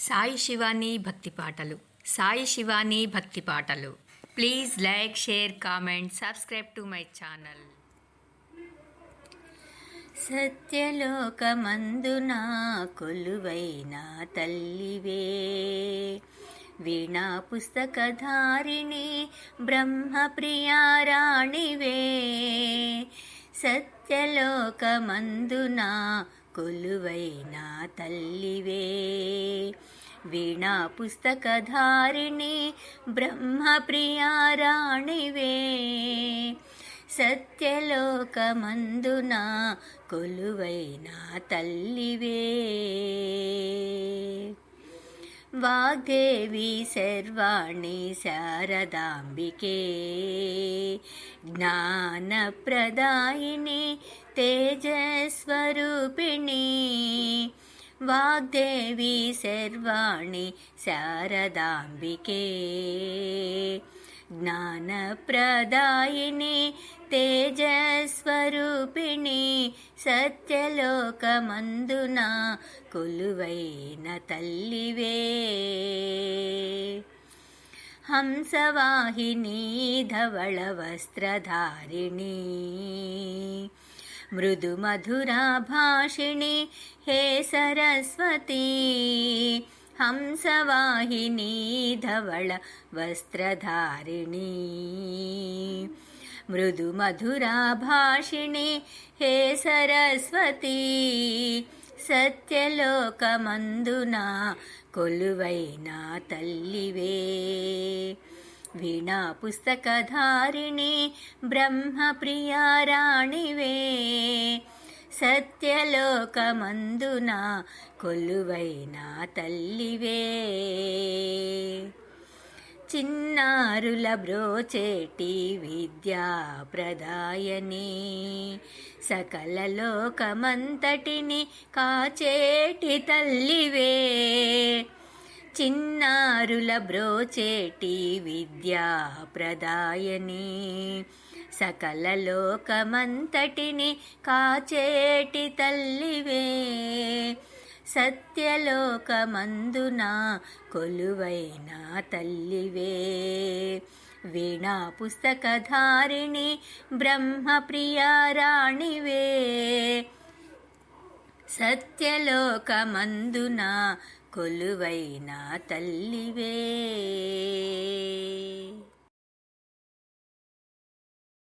సాయి శివాని భక్తి పాటలు. సాయి శివాని భక్తి పాటలు. Please like share comment subscribe to my channel. సత్యలోకమందున కొలువైన తల్లివే. వీణా పుస్తకధారిణి బ్రహ్మ ప్రియారాణివే సత్యలోకమందున కొలువైన తల్లివే. వీణా పుస్తకధారిణి బ్రహ్మ ప్రియారాణివే సత్యలోకమందున కొలువైన తల్లివే. वाग्देवी सर्वाणि शारदाम्बिके। ज्ञानप्रदायिनि तेजस्वरूपिणी। वाग्देवी सर्वाणि शारदाम्बिके। ज्ञानप्रदायिनि तेजस्वरूपिणी। సత్యలోకమందున కొలువైన తల్లివే హంసవాహిని ధవళ వస్త్రధారిణి మృదు మధురా భాషిణి హే సరస్వతీ హంసవాహిని మృదు మధురా భాషిణి హే సరస్వతీ సత్యలోకమందున కొలువైన తల్లివే వీణా పుస్తకధారిణి బ్రహ్మప్రియా రాణివే సత్యలోకమందున కొలువైన తల్లివే చిన్నారుల బ్రోచేటి విద్యా ప్రదాయని సకల లోకమంతటిని కాచేటి తల్లివే. చిన్నారుల బ్రోచేటి విద్యా ప్రదాయని సకల లోకమంతటిని కాచేటి తల్లివే. సత్యలోకమందున కొలువైన తల్లివే. వీణా పుస్తకధారిణి బ్రహ్మ ప్రియారాణివే సత్యలోకమందున కొలువైన తల్లివే.